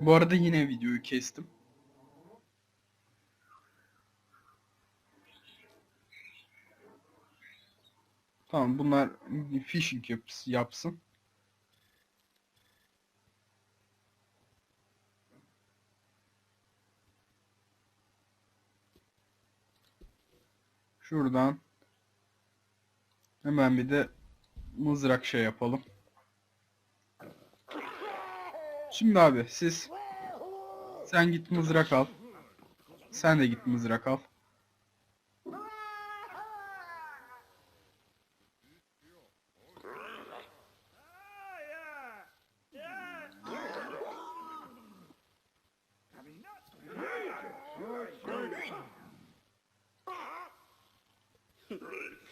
Bu arada yine videoyu kestim. Tamam bunlar phishing yaps- yapsın. Şuradan hemen bir de mızrak şey yapalım. Şimdi abi siz sen git mızrak al. Sen de git mızrak al.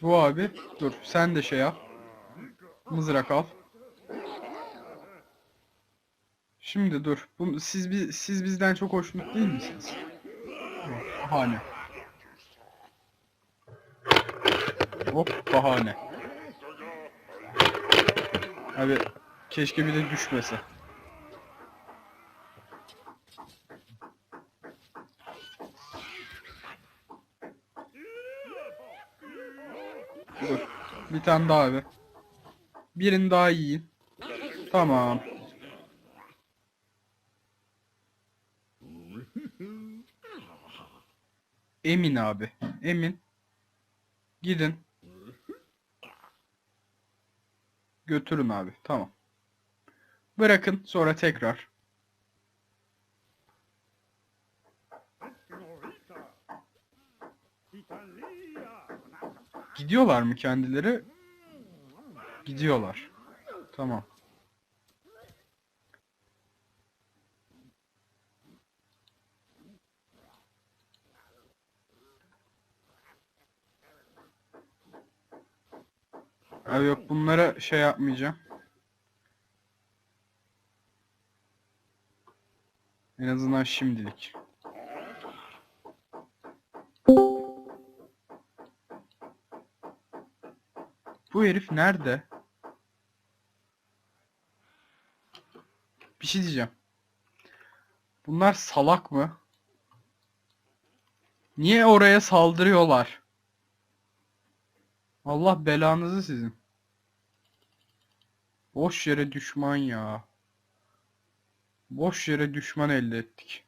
Bu abi dur sen de şey yap. Mızrak al. Şimdi dur. Bu, siz bi- siz bizden çok hoşnut değil misiniz? Bahane. Hop bahane. Abi keşke bir de düşmese. Dur. Bir tane daha abi. Birini daha yiyin. Tamam. Emin abi. Emin. Gidin. Götürün abi. Tamam. Bırakın sonra tekrar. Gidiyorlar mı kendileri? Gidiyorlar. Tamam. Abi yok bunlara şey yapmayacağım. En azından şimdilik. Bu herif nerede? Bir şey diyeceğim. Bunlar salak mı? Niye oraya saldırıyorlar? Allah belanızı sizin. Boş yere düşman ya. Boş yere düşman elde ettik.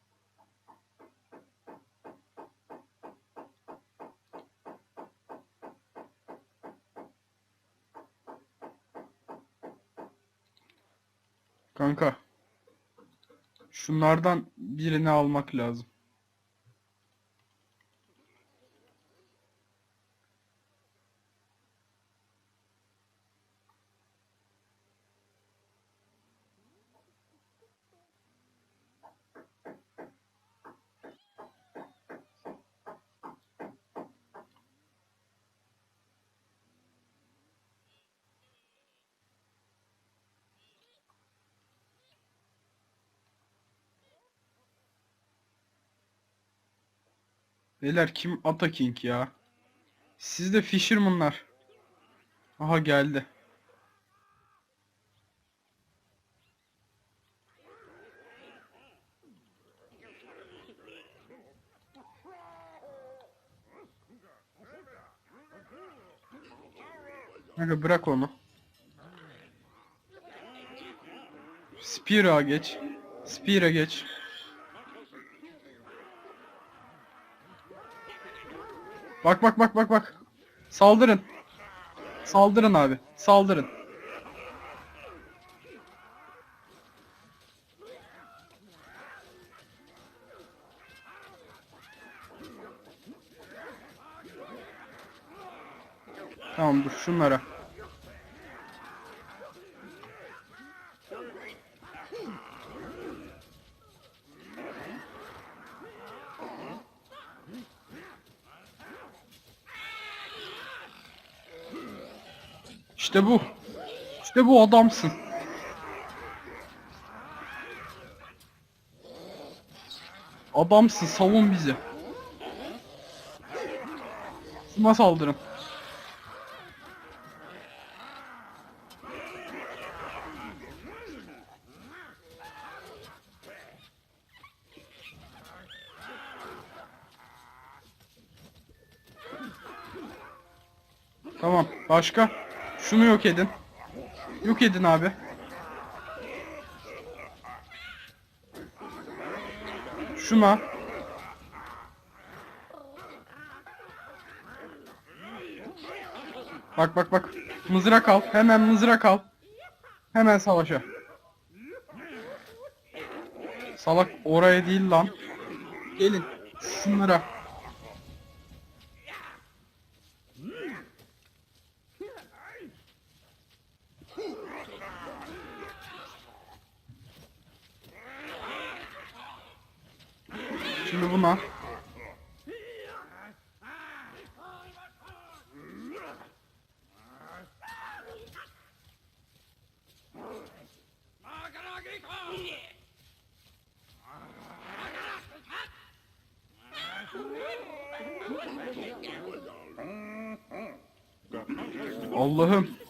Kanka. Şunlardan birini almak lazım. Beyler kim Ataking ya? Siz de Fisherman'lar. Aha geldi. Kanka bırak onu. Spear'a geç. Spear'a geç. Bak bak bak bak bak. Saldırın. Saldırın abi. Saldırın. İşte bu. İşte bu adamsın. Adamsın savun bizi. Şuna saldırın. Tamam. Başka? Şunu yok edin. Yok edin abi. Şuna. Bak bak bak. Mızrak al. Hemen mızrak al. Hemen savaşa. Salak oraya değil lan. Gelin. Şunlara. Şimdi buna. Allah'ım.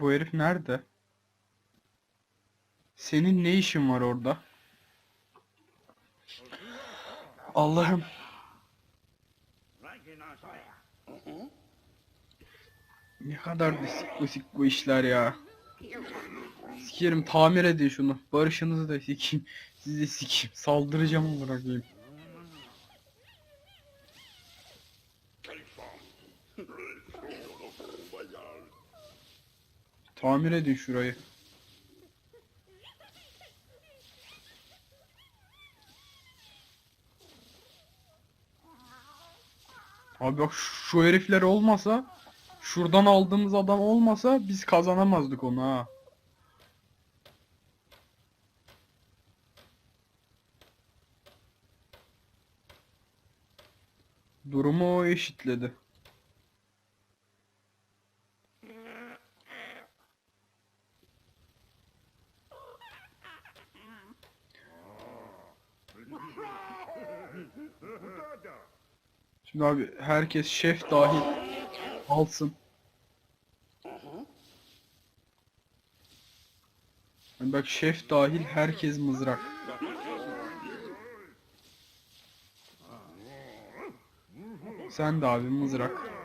Bu herif nerede? Senin ne işin var orada? Allah'ım. Ne kadar da sikko sikko işler ya. Sikerim tamir edin şunu. Barışınızı da sikeyim. Sizi de sikeyim. Saldıracağım bırakayım. Tamir edin şurayı. Abi bak şu herifler olmasa şuradan aldığımız adam olmasa biz kazanamazdık onu ha. Durumu eşitledi. Şimdi abi herkes şef dahil alsın. Yani bak şef dahil herkes mızrak. Sen de abi mızrak.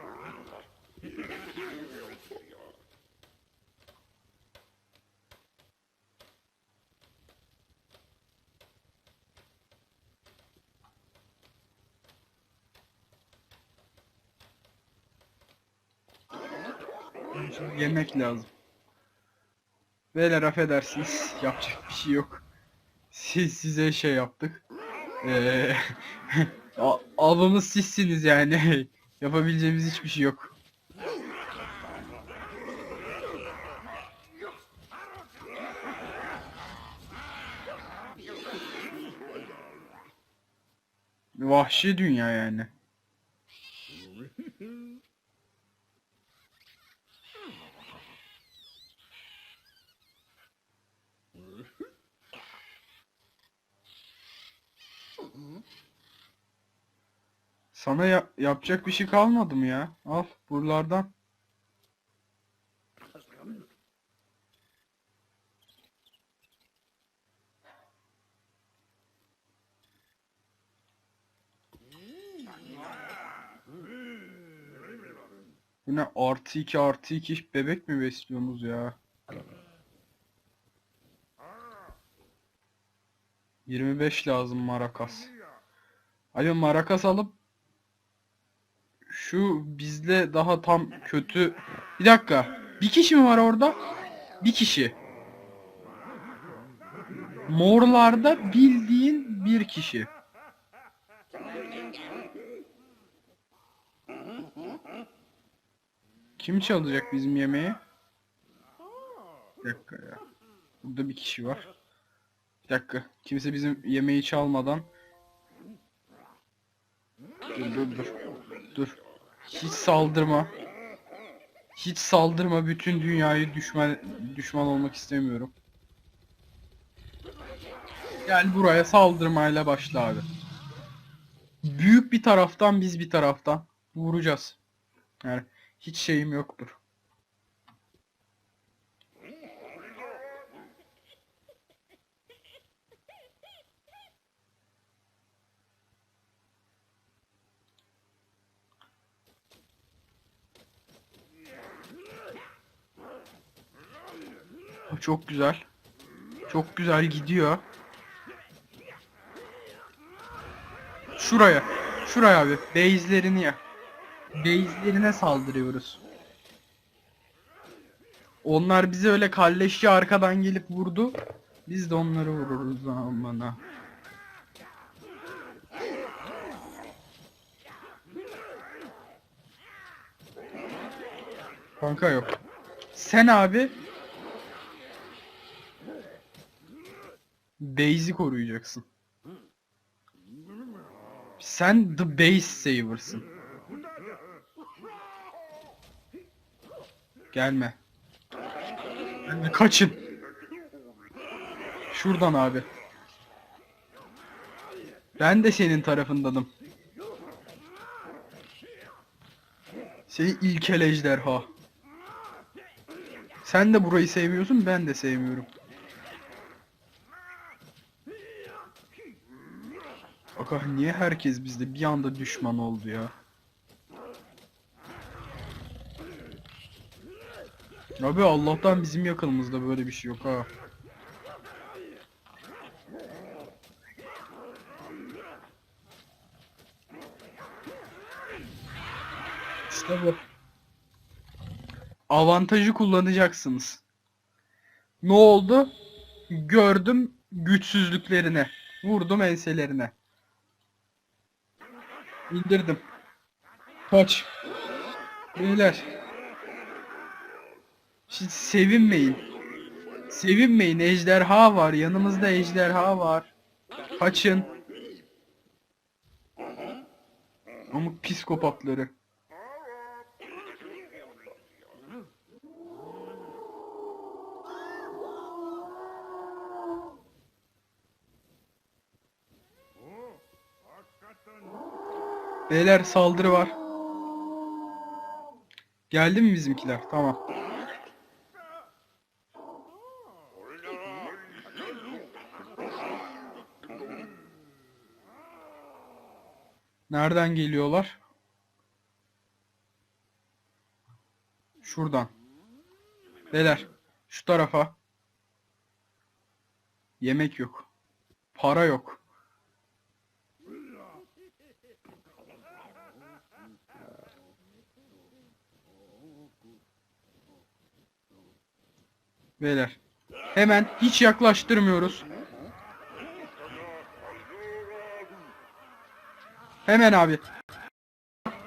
Yemek lazım. Beyler affedersiniz. Yapacak bir şey yok. Siz size şey yaptık. Ee, a- avımız sizsiniz yani. Yapabileceğimiz hiçbir şey yok. Vahşi dünya yani. Sana ya- yapacak bir şey kalmadı mı ya? Al buralardan. Bu ne artı 2 artı 2 bebek mi besliyorsunuz ya? 25 lazım marakas. Alo marakas alıp şu bizle daha tam kötü. Bir dakika. Bir kişi mi var orada? Bir kişi. Morlarda bildiğin bir kişi. Kim çalacak bizim yemeği? Bir dakika ya. Burada bir kişi var. Bir dakika. Kimse bizim yemeği çalmadan. Dur dur dur. Dur. Hiç saldırma. Hiç saldırma. Bütün dünyayı düşman düşman olmak istemiyorum. Gel buraya saldırmayla başla abi. Büyük bir taraftan biz bir taraftan vuracağız. Yani hiç şeyim yoktur. Çok güzel. Çok güzel gidiyor. Şuraya. Şuraya abi. Base'lerini ya. Base'lerine saldırıyoruz. Onlar bize öyle kalleşçi arkadan gelip vurdu. Biz de onları vururuz amına. Kanka yok. Sen abi Base'i koruyacaksın. Sen the base saver'sın. Gelme. Gelme kaçın. Şuradan abi. Ben de senin tarafındanım. Seni ilkel ejderha. Sen de burayı sevmiyorsun, ben de sevmiyorum. Aga niye herkes bizde bir anda düşman oldu ya? Abi Allah'tan bizim yakınımızda böyle bir şey yok ha. İşte bu. Avantajı kullanacaksınız. Ne oldu? Gördüm güçsüzlüklerini. Vurdum enselerine. İndirdim. Kaç. Beyler. Hiç sevinmeyin. Sevinmeyin. Ejderha var. Yanımızda ejderha var. Kaçın. Amık psikopatları. Beyler saldırı var. Geldi mi bizimkiler? Tamam. Nereden geliyorlar? Şuradan. Beyler şu tarafa. Yemek yok. Para yok. Beyler. Hemen hiç yaklaştırmıyoruz. Hemen abi.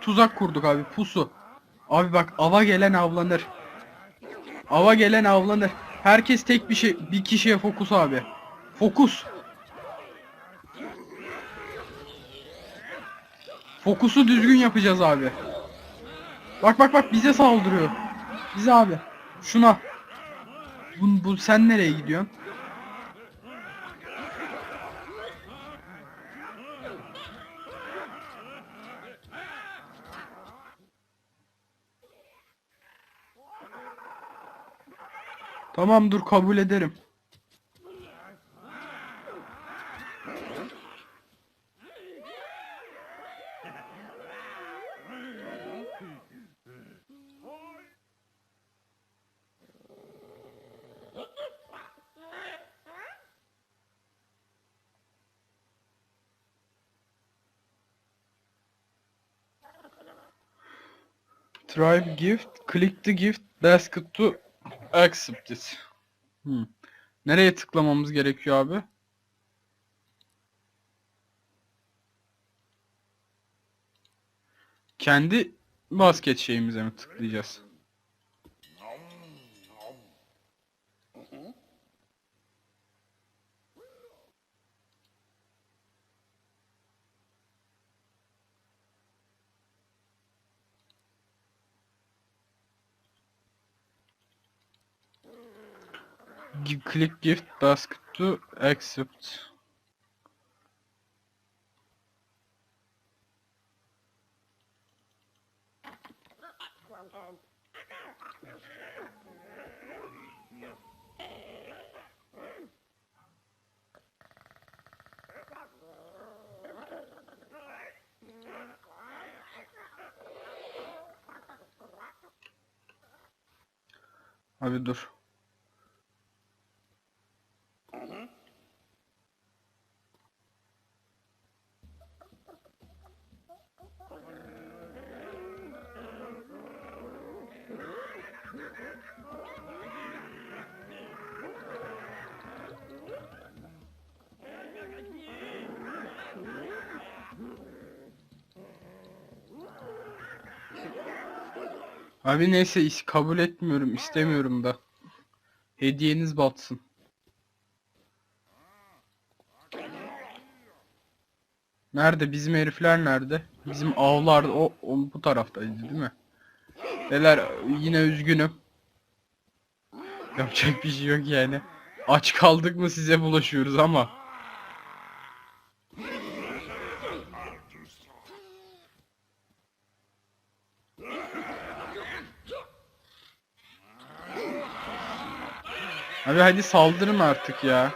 Tuzak kurduk abi pusu. Abi bak ava gelen avlanır. Ava gelen avlanır. Herkes tek bir şey bir kişiye fokus abi. Fokus. Fokusu düzgün yapacağız abi. Bak bak bak bize saldırıyor. Bize abi. Şuna. Bu, bu sen nereye gidiyorsun? Tamam dur kabul ederim. Tribe gift, click the gift basket to accept it. Hmm. Nereye tıklamamız gerekiyor abi? Kendi basket şeyimize mi tıklayacağız? click gift basket to accept. Abi dur. Abi neyse is- kabul etmiyorum istemiyorum da. Hediyeniz batsın. Nerede bizim herifler nerede? Bizim avlar o, o bu taraftaydı değil mi? Beyler yine üzgünüm. Yapacak bir şey yok yani. Aç kaldık mı size bulaşıyoruz ama. Abi hadi saldırın artık ya.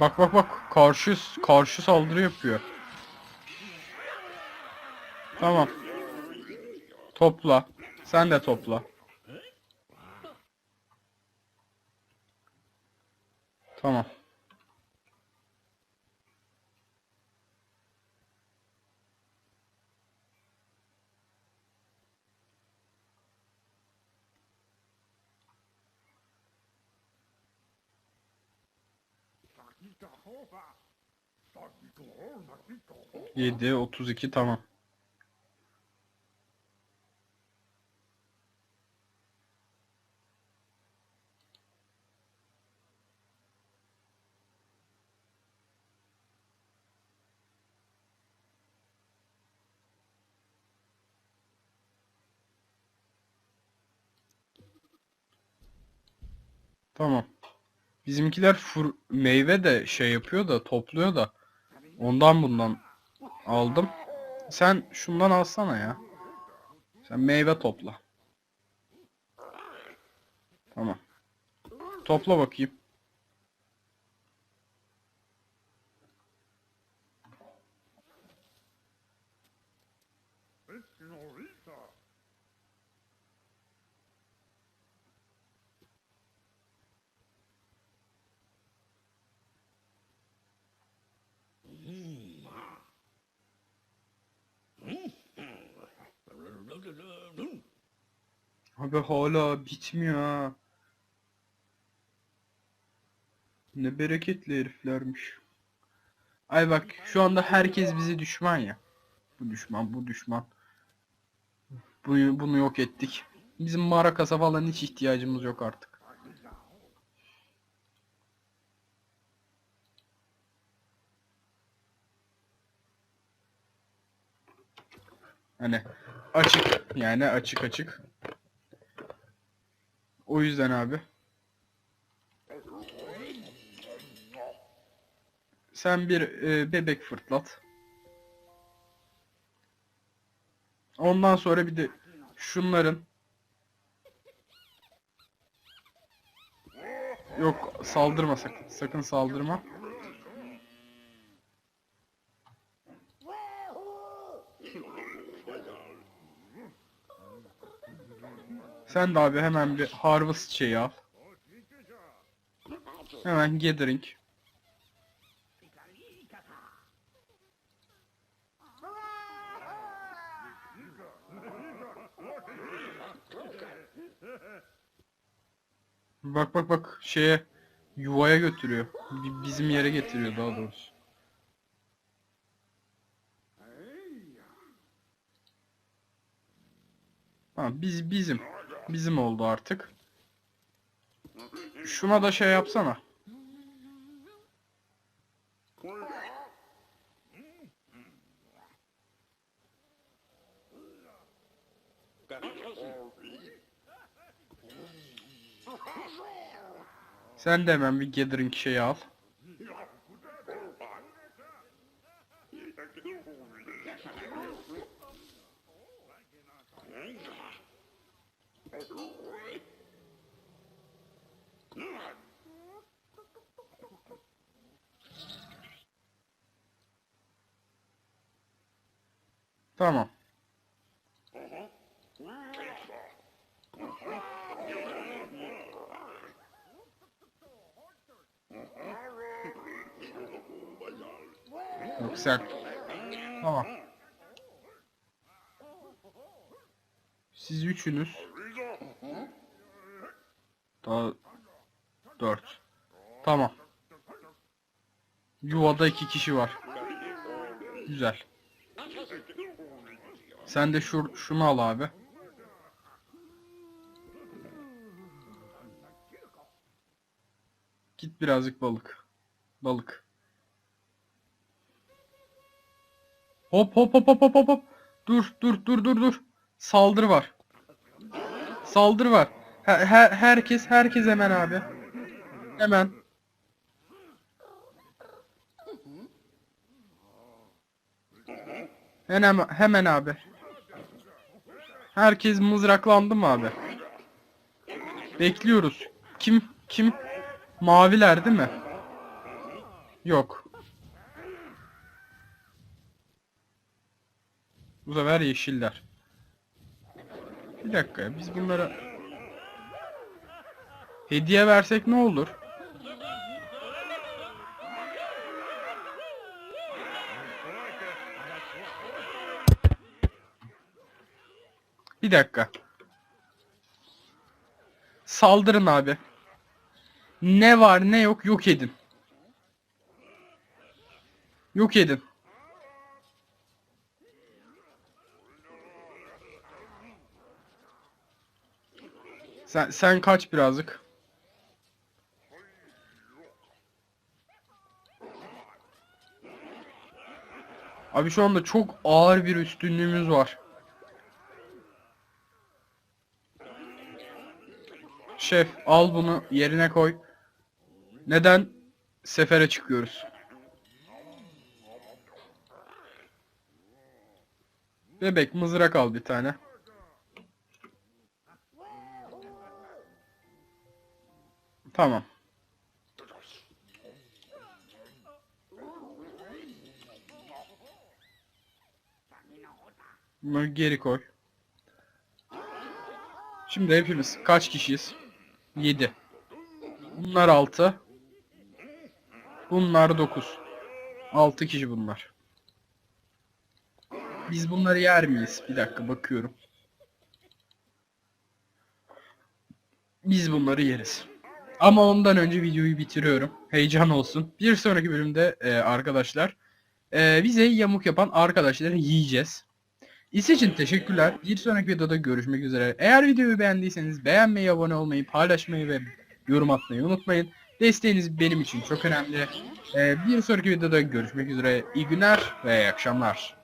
Bak bak bak karşı karşı saldırı yapıyor. Tamam. Topla. Sen de topla. 7, 32 tamam. Tamam. Bizimkiler fur meyve de şey yapıyor da topluyor da ondan bundan aldım. Sen şundan alsana ya. Sen meyve topla. Tamam. Topla bakayım. Abi hala bitmiyor ha. Ne bereketli heriflermiş. Ay bak şu anda herkes bize düşman ya. Bu düşman, bu düşman. Bunu, bunu yok ettik. Bizim marakasa falan hiç ihtiyacımız yok artık. Hani açık yani açık açık. O yüzden abi. Sen bir e, bebek fırtlat. Ondan sonra bir de şunların Yok saldırma sakın. Sakın saldırma. Sen de abi hemen bir harvest şeyi al. Hemen gathering. Bak bak bak şeye yuvaya götürüyor. Bi- Bizim yere getiriyor daha doğrusu. Tamam biz bizim. Bizim oldu artık. Şuna da şey yapsana. Sen de hemen bir gathering şeyi al. Tamam. Sen. Tamam. Siz üçünüz. Daha dört. Tamam. Yuvada iki kişi var. Güzel. Sen de şu, şunu al abi. Git birazcık balık. Balık. Hop hop hop hop hop hop. Dur dur dur dur dur. Saldırı var. Saldırı var. Her, her, herkes herkes hemen abi. Hemen. Hemen hemen abi. Herkes mızraklandı mı abi? Bekliyoruz. Kim kim? Maviler değil mi? Yok. Bu sefer yeşiller. Bir dakika biz bunlara hediye versek ne olur? Bir dakika. Saldırın abi. Ne var ne yok yok edin. Yok edin. Sen sen kaç birazcık. Abi şu anda çok ağır bir üstünlüğümüz var. Şef al bunu yerine koy. Neden sefere çıkıyoruz? Bebek mızrak al bir tane. Tamam. Bunları geri koy. Şimdi hepimiz kaç kişiyiz? 7. Bunlar 6. Bunlar 9. 6 kişi bunlar. Biz bunları yer miyiz? Bir dakika bakıyorum. Biz bunları yeriz. Ama ondan önce videoyu bitiriyorum. Heyecan olsun. Bir sonraki bölümde e, arkadaşlar e, bize yamuk yapan arkadaşları yiyeceğiz. İzlediğiniz için teşekkürler. Bir sonraki videoda görüşmek üzere. Eğer videoyu beğendiyseniz beğenmeyi, abone olmayı, paylaşmayı ve yorum atmayı unutmayın. Desteğiniz benim için çok önemli. E, bir sonraki videoda görüşmek üzere. İyi günler ve iyi akşamlar.